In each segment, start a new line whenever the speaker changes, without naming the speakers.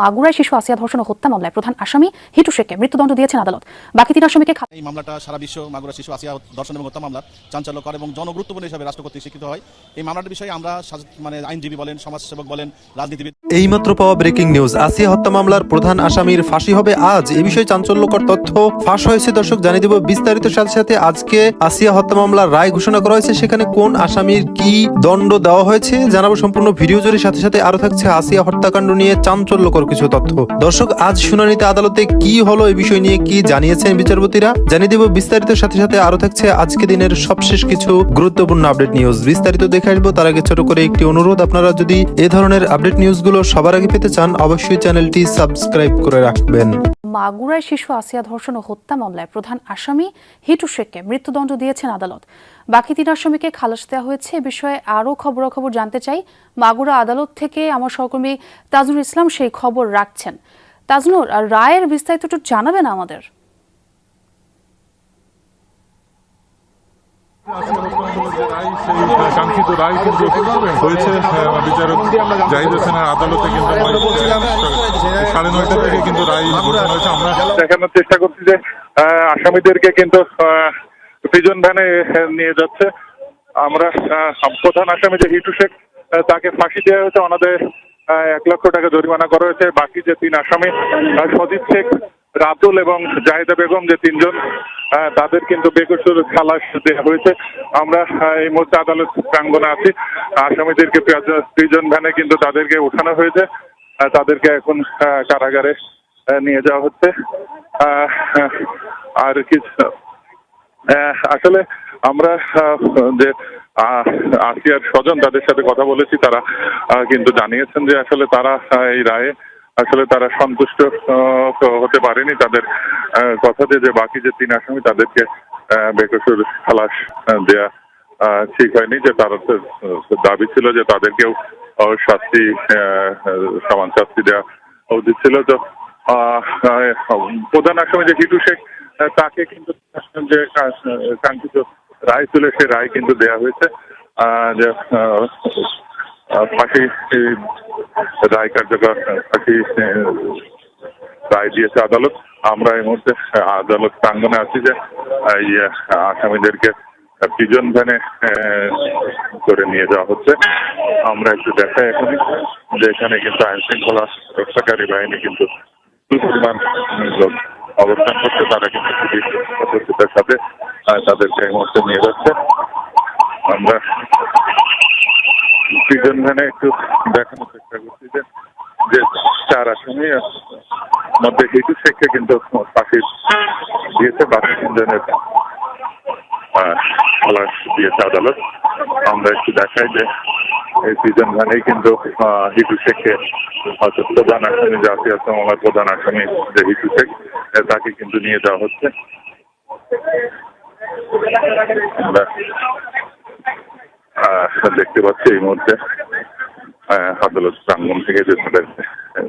মাগুরায় শিশু আসিয়া ধর্ষণ ও হত্যা মামলায় প্রধান আসামি হিটু শেখকে মৃত্যুদণ্ড দিয়েছেন আদালত। বাকি তিন আসামিকে
এই মামলাটা সারা বিশ্ব মাগুরা শিশু আসিয়া দর্শন এবং হত্যা মামলার চাঞ্চল্যকর এবং জনগুরুত্বপূর্ণ হিসাবে রাষ্ট্র কর্তৃক স্বীকৃত হয়। এই মামলার বিষয়ে আমরা মানে আইনজীবী বলেন সমাজসেবক বলেন রাজনীতিবিদ
এইমাত্র পাওয়া ব্রেকিং নিউজ আসিয়া হত্যা মামলার প্রধান আসামির ফাঁসি হবে আজ। এ বিষয়ে চাঞ্চল্যকর তথ্য ফাঁস হয়েছে দর্শক জানিয়ে দেব বিস্তারিত সাথে সাথে আজকে আসিয়া হত্যা মামলার রায় ঘোষণা করা হয়েছে। সেখানে কোন আসামির কি দণ্ড দেওয়া হয়েছে জানাব সম্পূর্ণ ভিডিও জুড়ে। সাথে সাথে আরও থাকছে আসিয়া হত্যাকাণ্ড নিয়ে চাঞ্চল্যকর কিছু তথ্য। দর্শক, আজ শুনানিতে আদালতে কি হলো এই বিষয় নিয়ে কি জানিয়েছেন বিচারপতিরা? জানিয়ে দেব বিস্তারিত, সাথে সাথে আরও থাকছে আজকে দিনের সবশেষ কিছু গুরুত্বপূর্ণ আপডেট নিউজ। বিস্তারিত দেখে আসব, তার আগে ছোট করে একটি অনুরোধ, আপনারা যদি এ ধরনের আপডেট নিউজগুলো সবার আগে পেতে চান, অবশ্যই চ্যানেলটি সাবস্ক্রাইব করে রাখবেন।
মাগুরায় শিশু আসিয়া ধর্ষণ ও হত্যা মামলায় প্রধান আসামি হিটু শেখকে মৃত্যুদণ্ড দিয়েছেন আদালত। বাকি তিন আসামিকে খালাস দেওয়া হয়েছে। এ বিষয়ে আরও খবরাখবর জানতে চাই মাগুরা আদালত থেকে আমার সহকর্মী তাজনুর ইসলাম সেই খবর রাখছেন। তাজনুর রায়ের বিস্তারিত একটু জানাবেন আমাদের?
যে রায় সেই কাঙ্ক্ষিত রায় কিন্তু হয়েছে আহ, বিচারক জাহিদ হোসেনের আদালতে কিন্তু সাড়ে নয়টা থেকে কিন্তু রায় ঘোষণা হয়েছে আমরা
দেখানোর চেষ্টা করছি যে আহ, আসামিদেরকে কিন্তু প্রিজন ভ্যানে নিয়ে যাচ্ছে। আমরা প্রধান আসামি যে হিটু শেখ তাকে ফাঁসি দেওয়া হয়েছে ওনাদের আহ, এক লক্ষ টাকা জরিমানা করা হয়েছে। বাকি যে তিন আসামি সজিব শেখ রাতুল এবং জাহিদা বেগম যে তিনজন তাদের কিন্তু বেকসুর খালাস দেওয়া হয়েছে। আমরা এই মুহূর্তে আদালত প্রাঙ্গনে আছি। আসামিদেরকে প্রিজন ভ্যানে কিন্তু তাদেরকে উঠানো হয়েছে। তাদেরকে এখন কারাগারে নিয়ে যাওয়া হচ্ছে। আর কিছু আসলে আমরা যে আসিয়ার স্বজন তাদের সাথে কথা বলেছি, তারা কিন্তু জানিয়েছেন যে আসলে তারা এই রায়ে আসলে তারা সন্তুষ্ট হতে পারেনি তাদের কথাতে যে বাকি যে তিন আসামি তাদেরকে বেকসুর খালাস দেয়া ঠিক হয়নি যে তারা দাবি ছিল যে তাদেরকেও শাস্তি সমান শাস্তি দেওয়া উচিত ছিল। তো প্রধান আসামি যে হিটু শেখ তাকে কিন্তু যে কাঙ্ক্ষিত রায় ছিল সে রায় কিন্তু দেয়া হয়েছে। যে ফাঁসি রায় কার্যকর আহ, রায় দিয়েছে আদালত। আমরা এই মুহূর্তে আদালত প্রাঙ্গনে আছি যে এই আসামিদেরকে প্রিজন ভ্যানে করে নিয়ে যাওয়া হচ্ছে। আমরা একটু দেখাই এখনই যে এখানে কিন্তু আইন শৃঙ্খলা রক্ষাকারী বাহিনী কিন্তু অবস্থান করছে। তারা কিন্তু সাথে তাদেরকে এই মুহূর্তে নিয়ে যাচ্ছে। আমরা প্রিজন ভ্যানে একটু দেখানোর চেষ্টা করছি যে যে চার আসামি মধ্যে হিটু শেখকে কিন্তু ফাঁসি দিয়েছে, বাকি তিনজনের দিয়েছে আদালত। আমরা একটু দেখাই যে, এই সিজন ভ্যানেই কিন্তু হিটু শেখকে হয়তো প্রধান আসামি জাতীয় মামলার প্রধান আসামি যে হিটু শেখ তাকে কিন্তু নিয়ে যাওয়া হচ্ছে। আমরা দেখতে পাচ্ছি এই মুহূর্তে। আদালত প্রাঙ্গন থেকে যে তাদের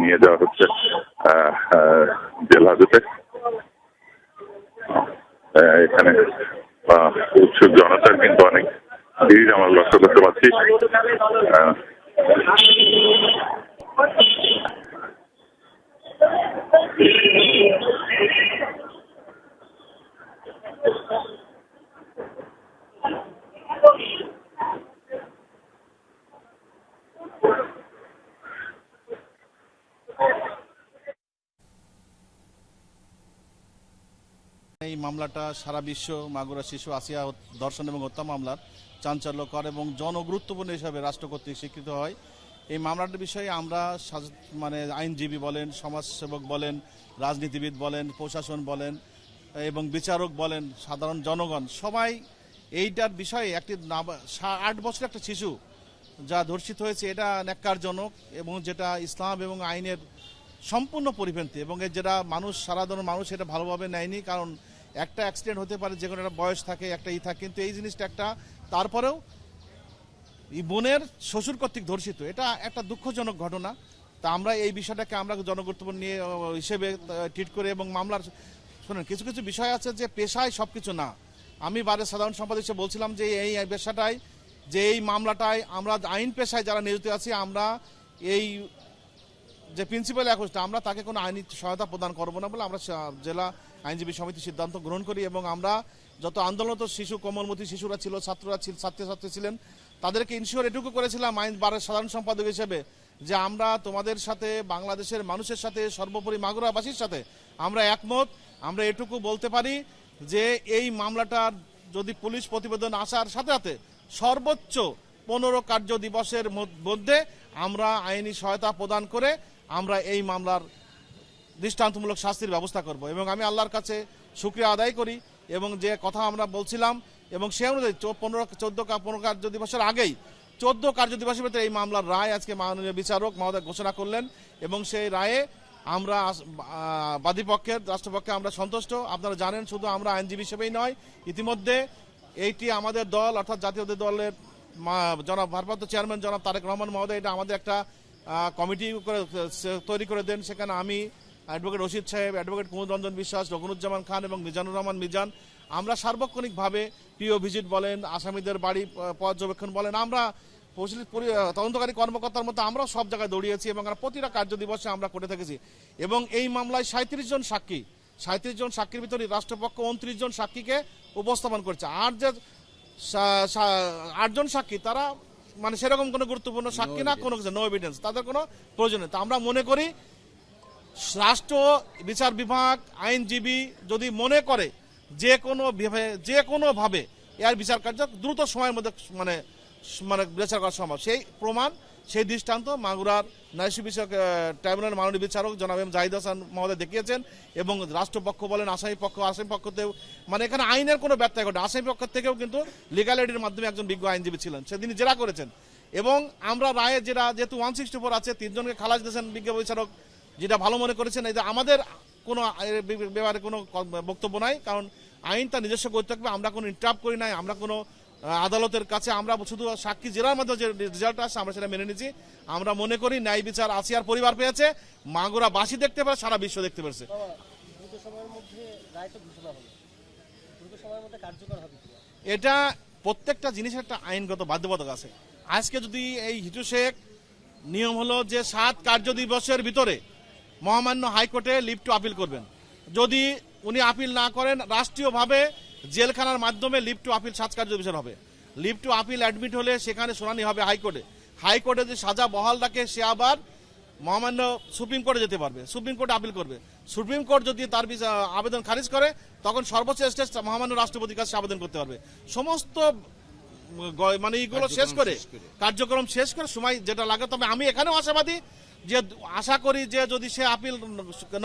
নিয়ে যাওয়া হচ্ছে জেল হাজতে এখানে উৎসুক জনতার কিন্তু অনেক ভিড়, আমরা লক্ষ্য করতে পারছি।
এই মামলাটা সারা বিশ্ব, মাগুরা শিশু, আসিয়া দর্শন এবং হত্যা মামলার চাঞ্চল্যকর এবং জনগুরুত্বপূর্ণ হিসাবে রাষ্ট্র কর্তৃক স্বীকৃত হয়। এই মামলাটার বিষয়ে আমরা মানে আইনজীবী বলেন, সমাজসেবক বলেন, রাজনীতিবিদ বলেন, প্রশাসন বলেন, এবং বিচারক বলেন, সাধারণ জনগণ, সবাই এইটার বিষয়ে একটি আট বছর একটা শিশু যা ধর্ষিত হয়েছে, এটা ন্যাক্কারজনক এবং যেটা ইসলাম এবং আইনের সম্পূর্ণ পরিপন্থী এবং এর যেটা মানুষ সাধারণ মানুষ এটা ভালোভাবে নেয়নি কারণ একটা অ্যাক্সিডেন্ট হতে পারে, যে কোনো একটা বয়স থাকে, একটা ই থাকে, কিন্তু এই জিনিসটা একটা, তারপরেও এই বোনের শ্বশুর কর্তৃক ধর্ষিত। এটা একটা দুঃখজনক ঘটনা। তা আমরা এই বিষয়টাকে আমরা জনগুরুত্বপূর্ণ নিয়ে হিসেবে ট্রিট করে এবং মামলার, শোনেন, কিছু কিছু বিষয় আছে যে পেশায় সব কিছু না। আমি বারে সাধারণ সম্পাদক হিসেবে বলছিলাম যে এই পেশাটাই, যে এই মামলাটায় আমরা আইন পেশায় যারা নিয়োজিত আছি, আমরা এই, যে প্রিন্সিপাল অ্যাকুস্ট আমরা তাকে কোনো আইনি সহায়তা প্রদান করব না বলে আমরা জেলা আইনজীবী সমিতি সিদ্ধান্ত গ্রহণ করি এবং আমরা যত আন্দোলনত শিশু, কোমলমতি শিশুরা ছিল, ছাত্ররা ছিল, ছাত্রছাত্রী ছিলেন, তাদেরকে ইনশিওর এটুকু করেছিলাম আইন বারের সাধারণ সম্পাদক হিসেবে যে আমরা তোমাদের সাথে, বাংলাদেশের মানুষের সাথে, সর্বোপরি মাগুরাবাসীর সাথে আমরা একমত। আমরা এটুকু বলতে পারি যে এই মামলাটার যদি পুলিশ প্রতিবেদন আসার সাথে সাথে সর্বোচ্চ পনেরো কার্য দিবসের মধ্য- মধ্যে আমরা আইনি সহায়তা প্রদান করে আমরা এই মামলার দৃষ্টান্তমূলক শাস্তির ব্যবস্থা করব। এবং আমি আল্লাহর কাছে শুক্রিয়া আদায় করি এবং যে কথা আমরা বলছিলাম এবং সে অনুযায়ী পনেরো চোদ্দ পনেরো কার্য দিবসের আগেই চোদ্দ কার্য দিবসের ভিতরে এই মামলার রায় আজকে মাননীয় বিচারক মহোদয় ঘোষণা করলেন এবং সেই রায়ে আমরা বাদীপক্ষের, রাষ্ট্রপক্ষে আমরা সন্তুষ্ট। আপনারা জানেন শুধু আমরা আইনজীবী হিসেবেই নয়, ইতিমধ্যে এইটি আমাদের দল, অর্থাৎ জাতীয় দলের জনাব, ভারপ্রাপ্ত চেয়ারম্যান জনাব তারেক রহমান মহোদয় এটা আমাদের একটা কমিটি করে তৈরি করে দেন। সেখানে আমি অ্যাডভোকেট রশিদ সাহেব অ্যাডভোকেট কুমুদ রঞ্জন বিশ্বাস রঘুনুজ্জামান খান এবং মিজানুর রহমান মিজান আমরা সার্বক্ষণিকভাবে পিও ভিজিট বলেন আসামিদের বাড়ি পর্যবেক্ষণ বলেন আমরা তদন্তকারী কর্মকর্তার মতো আমরাও সব জায়গায় দৌড়িয়েছি এবং প্রতিটা কার্য দিবসে আমরা করে থেকেছি। এবং এই মামলায় সাঁত্রিশ জন সাক্ষী সাঁত্রিশ জন সাক্ষীর ভিতরে রাষ্ট্রপক্ষ উনত্রিশ জন সাক্ষীকে উপস্থাপন করছে। আর যে আটজন সাক্ষী তারা মানে সেরকম কোনো গুরুত্বপূর্ণ সাক্ষী না কোনো কিছু নো এভিডেন্স তাদের কোনো প্রয়োজন নেই। তা আমরা মনে করি রাষ্ট্র, বিচার বিভাগ, আইনজীবী যদি মনে করে যে কোনো যে কোনোভাবে এর বিচার কার্য দ্রুত সময়ের মধ্যে মানে মানে বিচার করা সম্ভব। সেই প্রমাণ, সেই দৃষ্টান্ত মাগুরার ন্যায়সী বিষয়ক ট্রাইব্যুনাল মাননীয় বিচারক জনাব এম জাহিদ হাসান মহোদয় দেখিয়েছেন এবং রাষ্ট্রপক্ষ বলেন, আসামি পক্ষ, আসামি পক্ষতেও মানে এখানে আইনের কোনো ব্যত্যয় ঘটে আসামি পক্ষ থেকেও কিন্তু লিগাল এডির মাধ্যমে একজন বিজ্ঞ আইনজীবী ছিলেন। সেদিন জেরা করেছেন। এবং আমরা রায়ে যেটা যেহেতু ওয়ান সিক্সটি ফোর আছে, তিনজনকে খালাস দিয়েছেন বিজ্ঞ বিচারক যেটা ভালো মনে করেছেন এই যে আমাদের কোনো ব্যাপারে কোনো বক্তব্য নাই কারণ আইন তার নিজস্ব করতে থাকবে আমরা কোনো ইন্টারাপ করি নাই আমরা কোনো আদালতের কাছে আমরা শুধু সাক্ষী জেলার মধ্যে যে রেজাল্ট আসছে আমরা সেটা মেনে নিচ্ছি আমরা মনে করি ন্যায় বিচার আসিয়ার পরিবার পেয়েছে মাগুরা বাসী দেখতে পারে সারা বিশ্ব দেখতে পেরেছে? এটা প্রত্যেকটা জিনিসের একটা আইনগত বাধ্যবাধকতা আছে। আজকে যদি এই হিটু শেখ নিয়ম হলো যে সাত কার্য দিবসের ভিতরে মহামান্য হাইকোর্টে লিভ টু আপিল করবেন। যদি উনি আপিল না করেন রাষ্ট্রীয়ভাবে জেলখানার মাধ্যমে লিভ টু আপিল সাত কার্য দিবসের হবে। লিভ টু আপিল অ্যাডমিট হলে সেখানে শুনানি হবে হাইকোর্টে। হাইকোর্টে যে সাজা বহাল রাখে সে আবার মহামান্য সুপ্রিম কোর্টে যেতে পারবে। সুপ্রিম কোর্টে আপিল করবে। সুপ্রিম কোর্ট যদি তার আবেদন খারিজ করে তখন সর্বোচ্চ স্টেজ মহামান্য রাষ্ট্রপতির কাছে আবেদন করতে পারবে। সমস্ত মানে এইগুলো শেষ করে। কার্যক্রম শেষ করে সময় যেটা লাগে তবে আমি এখানেও আশাবাদী যে আশা করি যে যদি সে আপিল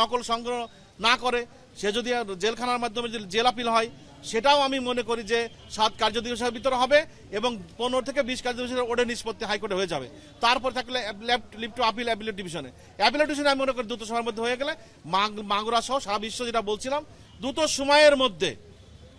নকল সংগ্রহ না করে, সে যদি জেলখানার মাধ্যমে যদি জেল আপিল হয়, সেটাও আমি মনে করি যে সাত কার্য দিবসের ভিতরে হবে এবং পনেরো থেকে বিশ কার্য দিবসের ওডে নিষ্পত্তি হাইকোর্টে হয়ে যাবে। তারপর থাকলে লিফট টু আপিল অ্যাপিলেট ডিভিশনে অ্যাপিলেট ডিভিশনে আমি মনে করি দ্রুত সময়ের মধ্যে হয়ে গেলে মাগুরা সহ সারা বিশ্ব যেটা বলছিলাম, দ্রুত সময়ের মধ্যে